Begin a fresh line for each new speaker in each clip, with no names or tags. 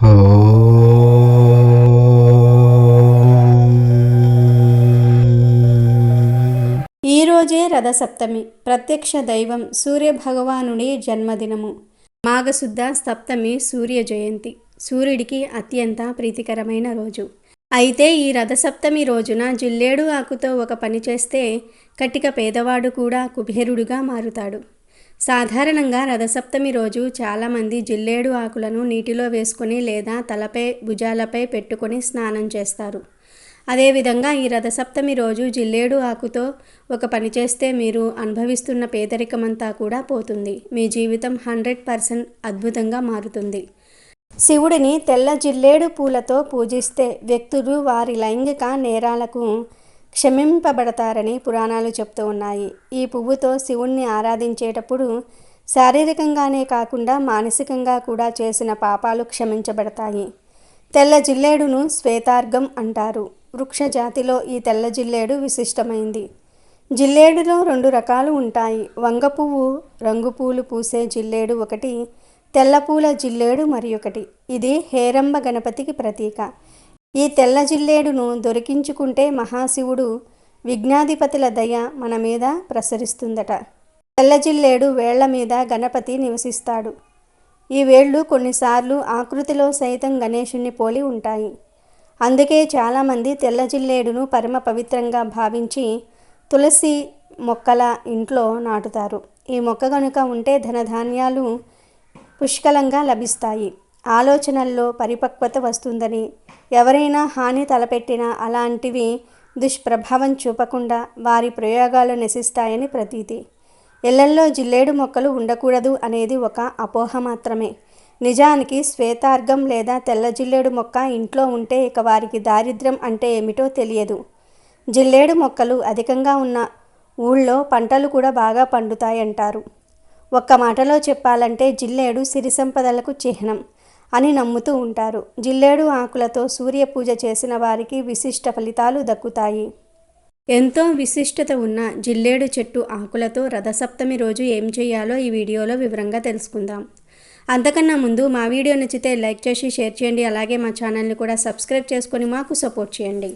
ఈరోజే రథసప్తమి. ప్రత్యక్ష దైవం సూర్యభగవానుడి జన్మదినము. మాఘశుద్ధ సప్తమి సూర్య జయంతి. సూర్యుడికి అత్యంత ప్రీతికరమైన రోజు. అయితే ఈ రథసప్తమి రోజున జిల్లేడు ఆకుతో ఒక పని చేస్తే కటిక పేదవాడు కూడా కుబేరుడుగా మారుతాడు. సాధారణంగా రథసప్తమి రోజు చాలామంది జిల్లేడు ఆకులను నీటిలో వేసుకొని లేదా తలపై భుజాలపై పెట్టుకొని స్నానం చేస్తారు. అదేవిధంగా ఈ రథసప్తమి రోజు జిల్లేడు ఆకుతో ఒక పని చేస్తే మీరు అనుభవిస్తున్న పేదరికమంతా కూడా పోతుంది. మీ జీవితం హండ్రెడ్ పర్సెంట్ అద్భుతంగా మారుతుంది. శివుడిని తెల్ల జిల్లేడు పూలతో పూజిస్తే వ్యక్తులు వారి లైంగిక నేరాలకు క్షమింపబడతారని పురాణాలు చెప్తూ ఉన్నాయి. ఈ పువ్వుతో శివుణ్ణి ఆరాధించేటప్పుడు శారీరకంగానే కాకుండా మానసికంగా కూడా చేసిన పాపాలు క్షమించబడతాయి. తెల్ల జిల్లేడును శ్వేతార్గం అంటారు. వృక్ష జాతిలో ఈ తెల్ల జిల్లేడు విశిష్టమైంది. జిల్లేడులో రెండు రకాలు ఉంటాయి. వంగ పువ్వు రంగు పూలు పూసే జిల్లేడు ఒకటి తెల్లపూల జిల్లేడు మరి ఒకటి ఇది హేరంబ గణపతికి ప్రతీక. ఈ తెల్ల జిల్లేడును దొరికించుకుంటే మహాశివుడు విఘ్నాధిపతుల దయ మన మీద ప్రసరిస్తుందట. తెల్లజిల్లేడు వేళ్ళ మీద గణపతి నివసిస్తాడు. ఈ వేళ్ళు కొన్నిసార్లు ఆకృతిలో సైతం గణేషుణ్ణి పోలి ఉంటాయి. అందుకే చాలామంది తెల్ల జిల్లేడును పరమ పవిత్రంగా భావించి తులసి మొక్కల ఇంట్లో నాటుతారు. ఈ మొక్క కనుక ఉంటే ధనధాన్యాలు పుష్కలంగా లభిస్తాయి. ఆలోచనల్లో పరిపక్వత వస్తుందని ఎవరైనా హాని తలపెట్టినా అలాంటివి దుష్ప్రభావం చూపకుండా వారి ప్రయోగాలు నశిస్తాయని ప్రతీతి. ఇళ్ళల్లో జిల్లేడు మొక్కలు ఉండకూడదు అనేది ఒక అపోహ మాత్రమే. నిజానికి శ్వేతార్గం లేదా తెల్ల జిల్లేడు మొక్క ఇంట్లో ఉంటే ఇక వారికి దారిద్ర్యం అంటే ఏమిటో తెలియదు. జిల్లేడు మొక్కలు అధికంగా ఉన్న ఊళ్ళో పంటలు కూడా బాగా పండుతాయంటారు. ఒక్క మాటలో చెప్పాలంటే జిల్లేడు సిరి సంపదలకు చిహ్నం. అని నమ్ముతూ ఉంటారు. జిల్లేడు ఆకులతో సూర్య పూజ చేసిన వారికి విశిష్ట ఫలితాలు దక్కుతాయి. ఎంతో విశిష్టత ఉన్న జిల్లేడు చెట్టు ఆకులతో రథసప్తమి రోజు ఏం చేయాలో ఈ వీడియోలో వివరంగా తెలుసుకుందాం. అంతకన్నా ముందు మా వీడియో నచ్చితే లైక్ చేసి షేర్ చేయండి. అలాగే మా ఛానల్ని కూడా సబ్స్క్రైబ్ చేసుకొని మాకు సపోర్ట్ చేయండి.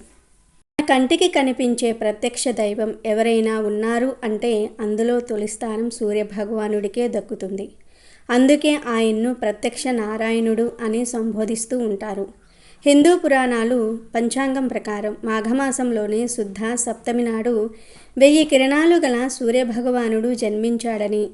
కంటికి కనిపించే ప్రత్యక్ష దైవం ఎవరైనా ఉన్నారు అంటే అందులో తొలి స్థానం సూర్యభగవానుడికే దక్కుతుంది. అందుకే ఆయన్ను ప్రత్యక్ష నారాయణుడు అని సంబోధిస్తూ ఉంటారు. హిందూ పురాణాలు పంచాంగం ప్రకారం మాఘమాసంలోని శుద్ధ సప్తమి నాడు వెయ్యి కిరణాలు గల సూర్యభగవానుడు జన్మించాడని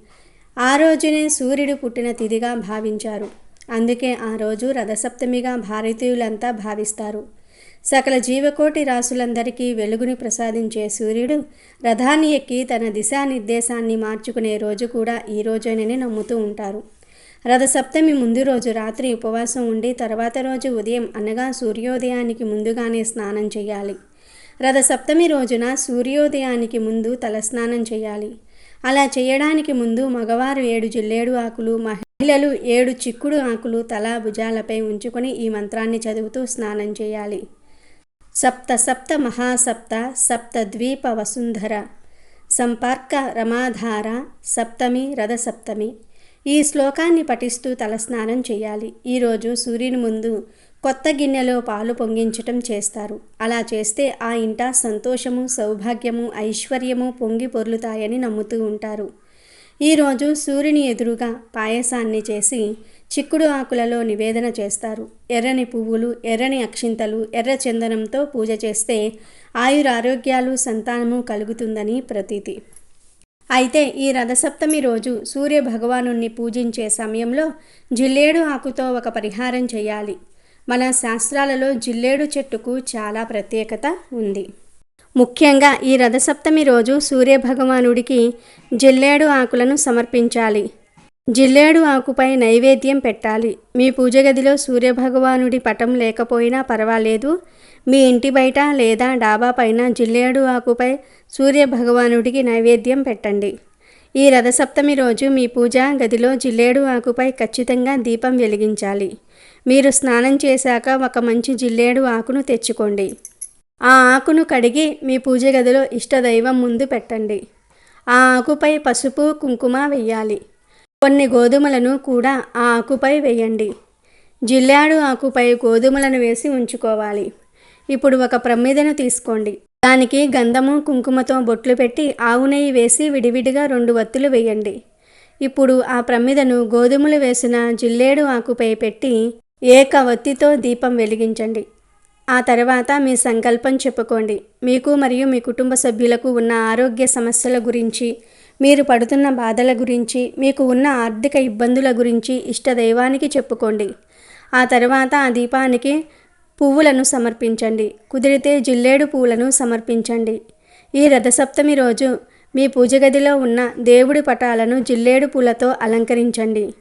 ఆ రోజునే సూర్యుడు పుట్టిన తిథిగా భావించారు. అందుకే ఆ రోజు రథసప్తమిగా భారతీయులంతా భావిస్తారు. సకల జీవకోటి రాసులందరికీ వెలుగుని ప్రసాదించే సూర్యుడు. రథాన్ని ఎక్కి తన దిశానిర్దేశాన్ని మార్చుకునే రోజు కూడా ఈ రోజేనని నమ్ముతూ ఉంటారు. రథసప్తమి ముందు రోజు రాత్రి ఉపవాసం ఉండి తర్వాత రోజు ఉదయం అనగా సూర్యోదయానికి ముందుగానే స్నానం చేయాలి. రథసప్తమి రోజున సూర్యోదయానికి ముందు తలస్నానం చేయాలి. అలా చేయడానికి ముందు మగవారు ఏడు జిల్లేడు ఆకులు మహిళలు ఏడు చిక్కుడు ఆకులు తల భుజాలపై ఉంచుకొని ఈ మంత్రాన్ని చదువుతూ స్నానం చేయాలి. సప్త సప్త మహాసప్త సప్త ద్వీప వసుంధర. సంపర్క రమాధార సప్తమి రథసప్తమి. ఈ శ్లోకాన్ని పఠిస్తూ తలస్నానం చేయాలి. ఈరోజు సూర్యుని ముందు కొత్త గిన్నెలో పాలు పొంగించటం చేస్తారు. అలా చేస్తే ఆ ఇంట సంతోషము సౌభాగ్యము ఐశ్వర్యము పొంగి పొర్లుతాయని నమ్ముతూ ఉంటారు. ఈరోజు సూర్యుని ఎదురుగా పాయసాన్ని చేసి చిక్కుడు ఆకులలో నివేదన చేస్తారు. ఎర్రని పువ్వులు ఎర్రని అక్షింతలు ఎర్ర చందనంతో పూజ చేస్తే ఆయురారోగ్యాలు సంతానము కలుగుతుందని ప్రతీతి. అయితే ఈ రథసప్తమి రోజు సూర్య భగవాను పూజించే సమయంలో జిల్లేడు ఆకుతో ఒక పరిహారం చేయాలి. మన శాస్త్రాలలో జిల్లేడు చెట్టుకు చాలా ప్రత్యేకత ఉంది. ముఖ్యంగా ఈ రథసప్తమి రోజు సూర్యభగవానుడికి జిల్లేడు ఆకులను సమర్పించాలి. జిల్లేడు ఆకుపై నైవేద్యం పెట్టాలి. మీ పూజ గదిలో సూర్యభగవానుడి పటం లేకపోయినా పర్వాలేదు. మీ ఇంటి బయట లేదా డాబా పైన జిల్లేడు ఆకుపై సూర్యభగవానుడికి నైవేద్యం పెట్టండి. ఈ రథసప్తమి రోజు మీ పూజా గదిలో జిల్లేడు ఆకుపై ఖచ్చితంగా దీపం వెలిగించాలి. మీరు స్నానం చేశాక ఒక మంచి జిల్లేడు ఆకును తెచ్చుకోండి. ఆ ఆకును కడిగి మీ పూజ గదిలో ఇష్టదైవం ముందు పెట్టండి. ఆ ఆకుపై పసుపు కుంకుమ వెయ్యాలి. కొన్ని గోధుమలను కూడా ఆ ఆకుపై వేయండి. జిల్లాడు ఆకుపై గోధుమలను వేసి ఉంచుకోవాలి. ఇప్పుడు ఒక ప్రమిదను తీసుకోండి. దానికి గంధము కుంకుమతో బొట్లు పెట్టి ఆవు నెయ్యి వేసి విడివిడిగా రెండు వత్తులు వేయండి. ఇప్పుడు ఆ ప్రమిదను గోధుమలు వేసిన జిల్లేడు ఆకుపై పెట్టి ఏక వత్తితో దీపం వెలిగించండి. ఆ తర్వాత మీ సంకల్పం చెప్పుకోండి. మీకు మరియు మీ కుటుంబ సభ్యులకు ఉన్న ఆరోగ్య సమస్యల గురించి మీరు పడుతున్న బాధల గురించి మీకు ఉన్న ఆర్థిక ఇబ్బందుల గురించి ఇష్టదైవానికి చెప్పుకోండి. ఆ తర్వాత ఆ దీపానికి పువ్వులను సమర్పించండి. కుదిరితే జిల్లేడు పువ్వులను సమర్పించండి. ఈ రథసప్తమి రోజు మీ పూజ గదిలో ఉన్న దేవుడి పటాలను జిల్లేడు పూలతో అలంకరించండి.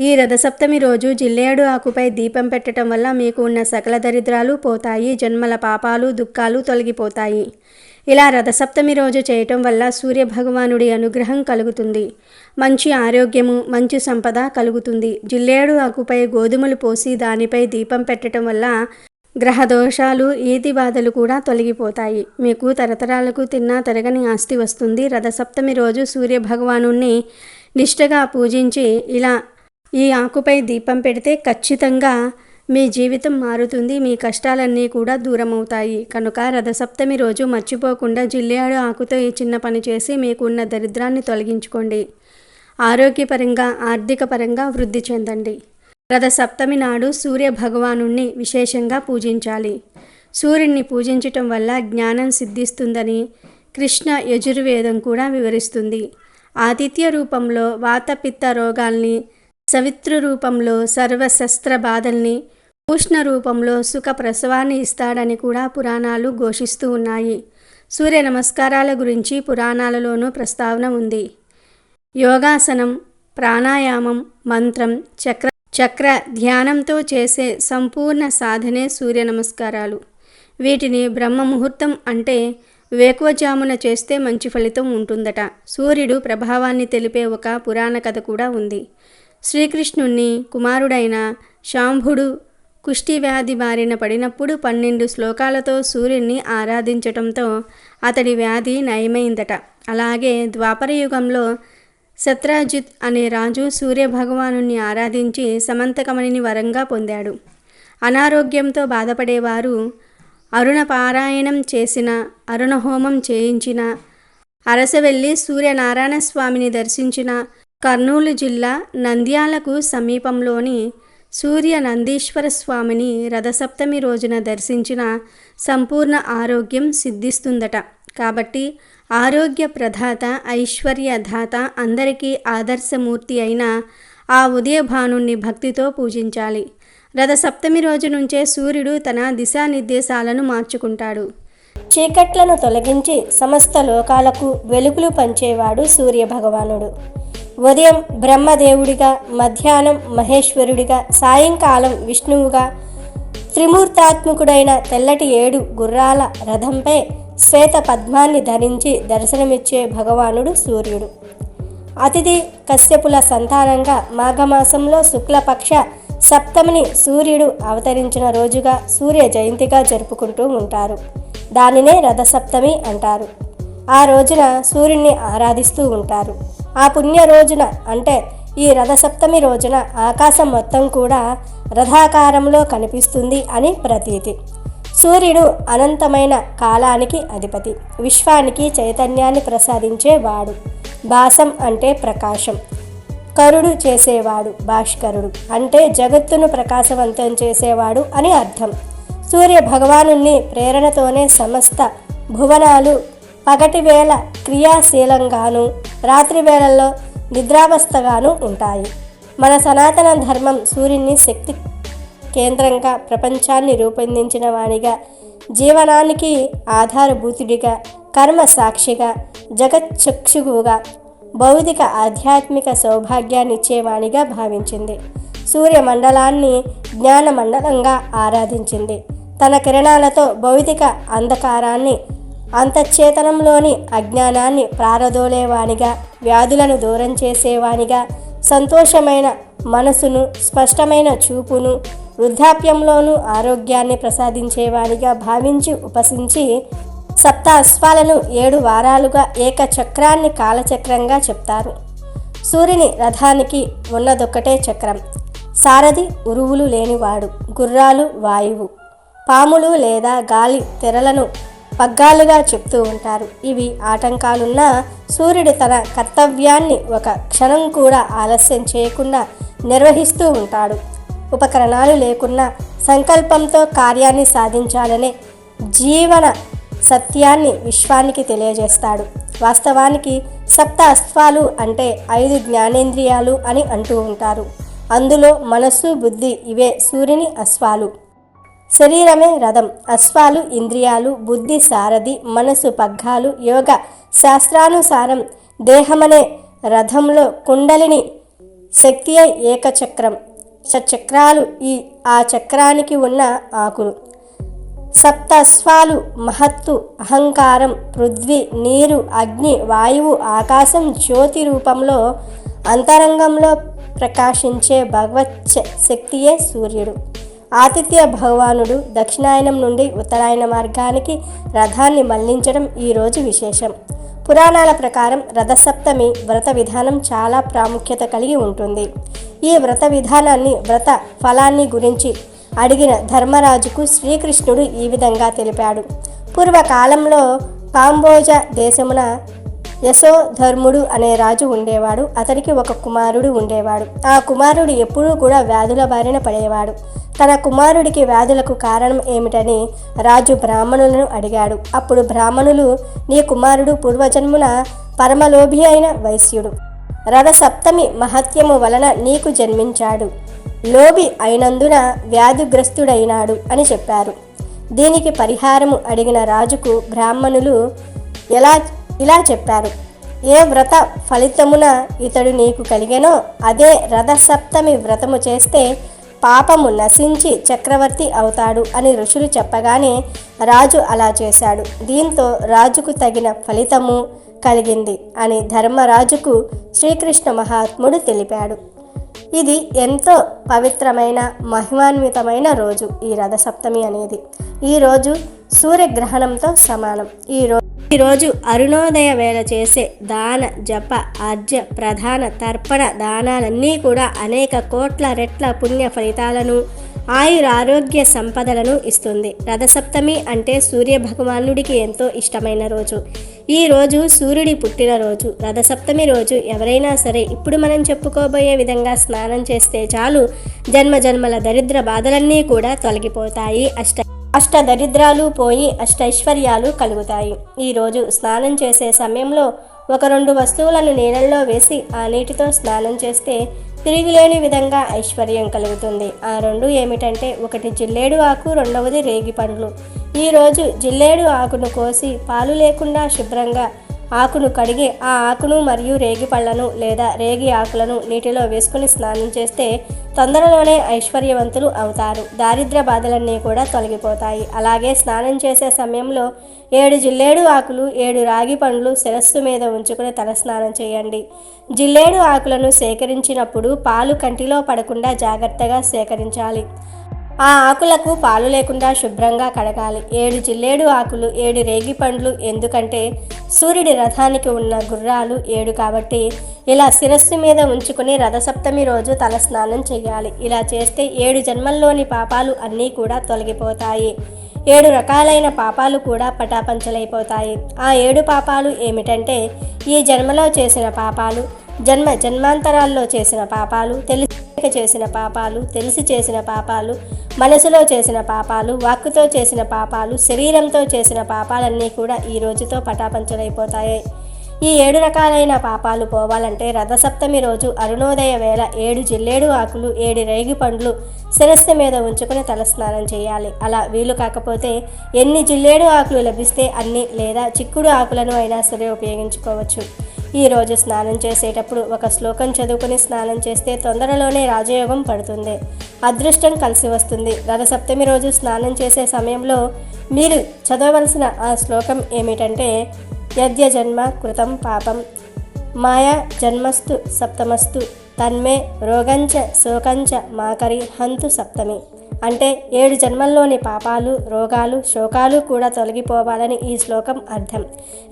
ఈ రథసప్తమి రోజు జిల్లేడు ఆకుపై దీపం పెట్టడం వల్ల మీకు ఉన్న సకల దరిద్రాలు పోతాయి జన్మల పాపాలు దుఃఖాలు తొలగిపోతాయి. ఇలా రథసప్తమి రోజు చేయటం వల్ల సూర్య భగవానుడి అనుగ్రహం కలుగుతుంది. మంచి ఆరోగ్యము మంచి సంపద కలుగుతుంది. జిల్లేడు ఆకుపై గోధుమలు పోసి దానిపై దీపం పెట్టడం వల్ల గ్రహ దోషాలు ఈతి బాధలు కూడా తొలగిపోతాయి. మీకు తరతరాలకు తిన్నా తరగని ఆస్తి వస్తుంది. రథసప్తమి రోజు సూర్య భగవానుణ్ణి నిష్టగా పూజించి ఇలా ఈ ఆకుపై దీపం పెడితే ఖచ్చితంగా మీ జీవితం మారుతుంది మీ కష్టాలన్నీ కూడా దూరమవుతాయి. కనుక రథసప్తమి రోజు మర్చిపోకుండా జిల్లేడు ఆకుతో ఈ చిన్న పని చేసి మీకున్న దరిద్రాన్ని తొలగించుకోండి. ఆరోగ్యపరంగా ఆర్థిక పరంగా వృద్ధి చెందండి. రథసప్తమి నాడు సూర్య భగవానుణ్ణి విశేషంగా పూజించాలి. సూర్యుడిని పూజించటం వల్ల జ్ఞానం సిద్ధిస్తుందని కృష్ణ యజుర్వేదం కూడా వివరిస్తుంది. ఆతిథ్య రూపంలో వాతపిత్త రోగాల్ని సవిత్రు రూపంలో సర్వశస్త్ర బాధల్ని ఉష్ణ రూపంలో సుఖ ప్రసవాన్ని ఇస్తాడని కూడా పురాణాలు ఘోషిస్తూ ఉన్నాయి. సూర్య నమస్కారాల గురించి పురాణాలలోనూ ప్రస్తావన ఉంది. యోగాసనం ప్రాణాయామం మంత్రం చక్ర చక్ర ధ్యానంతో చేసే సంపూర్ణ సాధనే సూర్య నమస్కారాలు. వీటిని బ్రహ్మ ముహూర్తం అంటే వేకువజామున చేస్తే మంచి ఫలితం ఉంటుందట. సూర్యుడు ప్రభావాన్ని తెలిపే ఒక పురాణ కథ కూడా ఉంది. శ్రీకృష్ణుణ్ణి కుమారుడైన శాంభుడు కుష్టి వ్యాధి బారిన పడినప్పుడు పన్నెండు శ్లోకాలతో సూర్యుణ్ణి ఆరాధించటంతో అతడి వ్యాధి నయమైందట. అలాగే ద్వాపర యుగంలో సత్రాజిత్ అనే రాజు సూర్య భగవానుని ఆరాధించి సమంతకమణిని వరంగా పొందాడు. అనారోగ్యంతో బాధపడేవారు అరుణ పారాయణం చేసిన అరుణ హోమం చేయించిన అరసవెల్లి సూర్యనారాయణ స్వామిని దర్శించిన కర్నూలు జిల్లా నంద్యాలకు సమీపంలోని సూర్య నందీశ్వర స్వామిని రథసప్తమి రోజున దర్శించిన సంపూర్ణ ఆరోగ్యం సిద్ధిస్తుందట. కాబట్టి ఆరోగ్య ప్రధాత ఐశ్వర్యధాత అందరికీ ఆదర్శమూర్తి అయిన ఆ ఉదయభానుణ్ణి భక్తితో పూజించాలి. రథసప్తమి రోజు నుంచే సూర్యుడు తన దిశానిర్దేశాలను మార్చుకుంటాడు.
చీకట్లను తొలగించి సమస్త లోకాలకు వెలుగులు పంచేవాడు సూర్య భగవానుడు ఉదయం బ్రహ్మదేవుడిగా మధ్యాహ్నం మహేశ్వరుడిగా సాయంకాలం విష్ణువుగా త్రిమూర్తాత్మకుడైన తెల్లటి ఏడు గుర్రాల రథంపై శ్వేత పద్మాన్ని ధరించి దర్శనమిచ్చే భగవానుడు సూర్యుడు. అతిథి కశ్యపుల సంతానంగా మాఘమాసంలో శుక్లపక్ష సప్తమిని సూర్యుడు అవతరించిన రోజుగా సూర్య జయంతిగా జరుపుకుంటూ ఉంటారు. దానినే రథసప్తమి అంటారు. ఆ రోజున సూర్యుడిని ఆరాధిస్తూ ఉంటారు. ఆ పుణ్య రోజున అంటే ఈ రథసప్తమి రోజున ఆకాశం మొత్తం కూడా రథాకారంలో కనిపిస్తుంది అని ప్రతీతి. సూర్యుడు అనంతమైన కాలానికి అధిపతి విశ్వానికి చైతన్యాన్ని ప్రసాదించేవాడు. భాసం అంటే ప్రకాశం కరుడు చేసేవాడు భాష్కరుడు అంటే జగత్తును ప్రకాశవంతం చేసేవాడు అని అర్థం. సూర్య భగవాను ప్రేరణతోనే సమస్త భువనాలు పగటి వేళ క్రియాశీలంగాను రాత్రి వేళల్లో నిద్రావస్థగాను ఉంటాయి. మన సనాతన ధర్మం సూర్యుని శక్తి కేంద్రంగా ప్రపంచాన్ని రూపొందించిన వానిగా జీవనానికి ఆధారభూతుడిగా కర్మ సాక్షిగా జగచ్చక్షువుగా భౌతిక ఆధ్యాత్మిక సౌభాగ్యాన్ని ఇచ్చేవానిగా భావించింది. సూర్యమండలాన్ని జ్ఞాన మండలంగా ఆరాధించింది. తన కిరణాలతో భౌతిక అంధకారాన్ని అంతఃచేతనంలోని అజ్ఞానాన్ని ప్రారదోలేవానిగా వ్యాధులను దూరం చేసేవానిగా సంతోషమైన మనసును స్పష్టమైన చూపును వృద్ధాప్యంలోనూ ఆరోగ్యాన్ని ప్రసాదించేవానిగా భావించి ఉపసించి సప్త అశ్వాలను ఏడు వారాలుగా ఏక చక్రాన్ని కాలచక్రంగా చెప్తారు. సూర్యుని రథానికి ఉన్నదొక్కటే చక్రం. సారథి ఉరువులు లేనివాడు గుర్రాలు వాయువు. పాములు లేదా గాలి తెరలను పగ్గాలుగా చెప్తూ ఉంటారు. ఇవి ఆటంకాలున్నా సూర్యుడు తన కర్తవ్యాన్ని ఒక క్షణం కూడా ఆలస్యం చేయకుండా నిర్వహిస్తూ ఉంటాడు. ఉపకరణాలు లేకున్నా సంకల్పంతో కార్యాన్ని సాధించాలనే జీవన సత్యాన్ని విశ్వానికి తెలియజేస్తాడు. వాస్తవానికి సప్త అస్త్వాలు అంటే ఐదు జ్ఞానేంద్రియాలు అని అంటూ ఉంటారు. అందులో మనస్సు బుద్ధి ఇవే సూర్యుని అశ్వాలు. శరీరమే రథం అశ్వాలు ఇంద్రియాలు బుద్ధి సారథి మనసు పగ్గాలు యోగ శాస్త్రానుసారం దేహమనే రథంలో కుండలిని శక్తియే ఏకచక్రం చక్రాలు ఈ ఆ చక్రానికి ఉన్న ఆకులు. సప్తస్వాలు మహత్తు అహంకారం పృథ్వీ నీరు అగ్ని వాయువు ఆకాశం జ్యోతి రూపంలో అంతరంగంలో ప్రకాశించే భగవత్ శక్తియే సూర్యుడు. ఆతిథ్య భగవానుడు దక్షిణాయనం నుండి ఉత్తరాయణ మార్గానికి రథాన్ని మళ్ళించడం ఈరోజు విశేషం. పురాణాల ప్రకారం రథసప్తమి వ్రత విధానం చాలా ప్రాముఖ్యత కలిగి ఉంటుంది. ఈ వ్రత విధానాన్ని వ్రత ఫలాన్ని గురించి అడిగిన ధర్మరాజుకు శ్రీకృష్ణుడు ఈ విధంగా తెలిపాడు. పూర్వకాలంలో కాంబోజ దేశమున యశోధర్ముడు అనే రాజు ఉండేవాడు. అతనికి ఒక కుమారుడు ఉండేవాడు. ఆ కుమారుడు ఎప్పుడూ కూడా వ్యాధుల బారిన పడేవాడు. తన కుమారుడికి వ్యాధులకు కారణం ఏమిటని రాజు బ్రాహ్మణులను అడిగాడు. అప్పుడు బ్రాహ్మణులు నీ కుమారుడు పూర్వజన్మున పరమలోభి అయిన వైశ్యుడు. రథసప్తమి మహత్యము వలన నీకు జన్మించాడు. లోబి అయినందున వ్యాధిగ్రస్తుడైనాడు అని చెప్పారు. దీనికి పరిహారము అడిగిన రాజుకు బ్రాహ్మణులు ఎలా ఇలా చెప్పారు. ఏ వ్రత ఫలితమున ఇతడు నీకు కలిగెనో అదే రథసప్తమి వ్రతము చేస్తే పాపము నశించి చక్రవర్తి అవుతాడు అని ఋషులు చెప్పగానే రాజు అలా చేశాడు. దీంతో రాజుకు తగిన ఫలితము కలిగింది అని ధర్మరాజుకు శ్రీకృష్ణ మహాత్ముడు తెలిపాడు. ఇది ఎంతో పవిత్రమైన మహిమాన్వితమైన రోజు ఈ రథసప్తమి అనేది. ఈ రోజు సూర్యగ్రహణంతో సమానం. ఈ రోజు ఈరోజు అరుణోదయ వేళ చేసే దాన జప అర్జ ప్రధాన తర్పణ దానాలన్నీ కూడా అనేక కోట్ల రెట్ల పుణ్య ఫలితాలను ఆయుర ఆరోగ్య సంపదలను ఇస్తుంది. రథసప్తమి అంటే సూర్య భగవానుడికి ఎంతో ఇష్టమైన రోజు. ఈ రోజు సూర్యుడి పుట్టినరోజు రథసప్తమి రోజు ఎవరైనా సరే ఇప్పుడు మనం చెప్పుకోబోయే విధంగా స్నానం చేస్తే చాలు. జన్మ జన్మల దరిద్ర బాధలన్నీ కూడా తొలగిపోతాయి. అష్ట అష్ట దరిద్రాలు పోయి అష్టైశ్వర్యాలు కలుగుతాయి. ఈరోజు స్నానం చేసే సమయంలో ఒక రెండు వస్తువులను నీళ్ళల్లో వేసి ఆ నీటితో స్నానం చేస్తే తిరిగిలేని విధంగా ఐశ్వర్యం కలుగుతుంది. ఆ రెండు ఏమిటంటే ఒకటి జిల్లేడు ఆకు రెండవది రేగి పండ్లు. ఈరోజు జిల్లేడు ఆకును కోసి పాలు లేకుండా శుభ్రంగా ఆకును కడిగి ఆ ఆకును మరియు రేగి పళ్ళను లేదా రేగి ఆకులను నీటిలో వేసుకుని స్నానం చేస్తే తొందరలోనే ఐశ్వర్యవంతులు అవుతారు. దారిద్ర బాధలన్నీ కూడా తొలగిపోతాయి. అలాగే స్నానం చేసే సమయంలో ఏడు జిల్లేడు ఆకులు ఏడు రాగి పండ్లు శిరస్సు మీద ఉంచుకుని తలస్నానం చేయండి. జిల్లేడు ఆకులను సేకరించినప్పుడు పాలు కంటిలో పడకుండా జాగ్రత్తగా సేకరించాలి. ఆ ఆకులకు పాలు లేకుండా శుభ్రంగా కడగాలి. ఏడు జిల్లేడు ఆకులు ఏడు రేగి పండ్లు ఎందుకంటే సూర్యుడి రథానికి ఉన్న గుర్రాలు ఏడు కాబట్టి ఇలా శిరస్సు మీద ఉంచుకుని రథసప్తమి రోజు తల స్నానం చేయాలి. ఇలా చేస్తే ఏడు జన్మల్లోని పాపాలు అన్నీ కూడా తొలగిపోతాయి. ఏడు రకాలైన పాపాలు కూడా పటాపంచలైపోతాయి. ఆ ఏడు పాపాలు ఏమిటంటే ఈ జన్మలో చేసిన పాపాలు జన్మ జన్మాంతరాల్లో చేసిన పాపాలు తెలిసి చేసిన పాపాలు తెలిసి చేసిన పాపాలు మనసులో చేసిన పాపాలు వాక్కుతో చేసిన పాపాలు శరీరంతో చేసిన పాపాలన్నీ కూడా ఈ రోజుతో పటాపంచలైపోతాయి. ఈ ఏడు రకాలైన పాపాలు పోవాలంటే రథసప్తమి రోజు అరుణోదయ వేళ ఏడు జిల్లేడు ఆకులు ఏడు రేగి పండ్లు శిరస్సు మీద ఉంచుకుని తలస్నానం చేయాలి. అలా వీలు కాకపోతే ఎన్ని జిల్లేడు ఆకులు లభిస్తే అన్ని లేదా చిక్కుడు ఆకులను అయినా సరే ఉపయోగించుకోవచ్చు. ఈరోజు స్నానం చేసేటప్పుడు ఒక శ్లోకం చదువుకుని స్నానం చేస్తే తొందరలోనే రాజయోగం పడుతుంది. అదృష్టం కలిసి వస్తుంది. గత సప్తమి రోజు స్నానం చేసే సమయంలో మీరు చదవవలసిన ఆ శ్లోకం ఏమిటంటే యద్య జన్మ కృతం పాపం. మాయా జన్మస్తు సప్తమస్తు తన్మే రోగంచ శోకంచ మాకరి హంతు సప్తమి. అంటే ఏడు జన్మల్లోని పాపాలు రోగాలు శోకాలు కూడా తొలగిపోవాలని ఈ శ్లోకం అర్థం.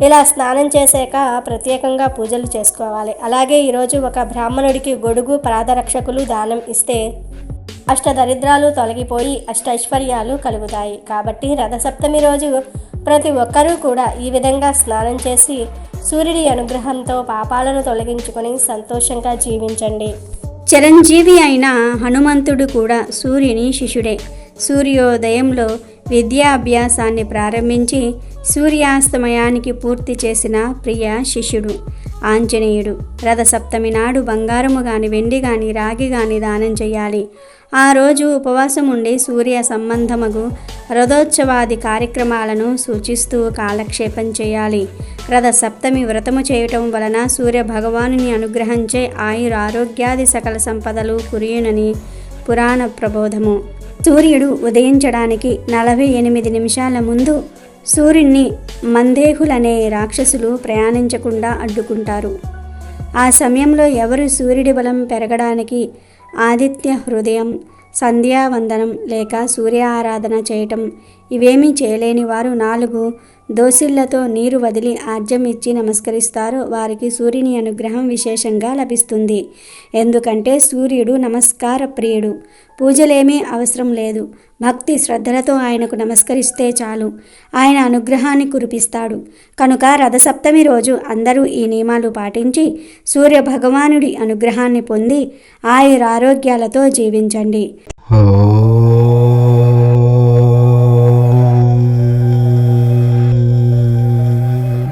ఇలా స్నానం చేశాక ప్రత్యేకంగా పూజలు చేసుకోవాలి. అలాగే ఈరోజు ఒక బ్రాహ్మణుడికి గొడుగు పాదరక్షకులు దానం ఇస్తే అష్టదరిద్రాలు తొలగిపోయి అష్టైశ్వర్యాలు కలుగుతాయి. కాబట్టి రథసప్తమి రోజు ప్రతి ఒక్కరూ కూడా ఈ విధంగా స్నానం చేసి సూర్యుడి అనుగ్రహంతో పాపాలను తొలగించుకొని సంతోషంగా జీవించండి.
చిరంజీవి అయిన హనుమంతుడు కూడా సూర్యుని శిష్యుడే. సూర్యోదయంలో విద్యాభ్యాసాన్ని ప్రారంభించి సూర్యాస్తమయానికి పూర్తి చేసిన ప్రియ శిష్యుడు. ఆంజనేయుడు. రథసప్తమి నాడు బంగారము గాని వెండి గాని రాగి గాని దానం చేయాలి. ఆ రోజు ఉపవాసం ఉండి సూర్య సంబంధముగు రథోత్సవాది కార్యక్రమాలను సూచిస్తూ కాలక్షేపం చేయాలి. రథ సప్తమి వ్రతము చేయటం వలన సూర్య భగవానుని అనుగ్రహించే ఆయుర ఆరోగ్యాది సకల సంపదలు కురియునని పురాణ ప్రబోధము. సూర్యుడు ఉదయించడానికి నలభై ఎనిమిది నిమిషాల ముందు సూర్యుణ్ణి మందేహులనే రాక్షసులు ప్రయాణించకుండా అడ్డుకుంటారు. ఆ సమయంలో ఎవరు సూర్యుడి బలం పెరగడానికి ఆదిత్య హృదయం సంధ్యావందనం లేక సూర్య ఆరాధన చేయటం ఇవేమీ చేయలేని వారు నాలుగు దోసిళ్ళతో నీరు వదిలి ఆర్జం ఇచ్చి నమస్కరిస్తారో వారికి సూర్యుని అనుగ్రహం విశేషంగా లభిస్తుంది. ఎందుకంటే సూర్యుడు నమస్కార ప్రియుడు. పూజలేమీ అవసరం లేదు. భక్తి శ్రద్ధలతో ఆయనకు నమస్కరిస్తే చాలు. ఆయన అనుగ్రహాన్ని కురిపిస్తాడు. కనుక రథసప్తమి రోజు అందరూ ఈ నియమాలు పాటించి సూర్య భగవానుడి అనుగ్రహాన్ని పొంది ఆయురారోగ్యాలతో జీవించండి.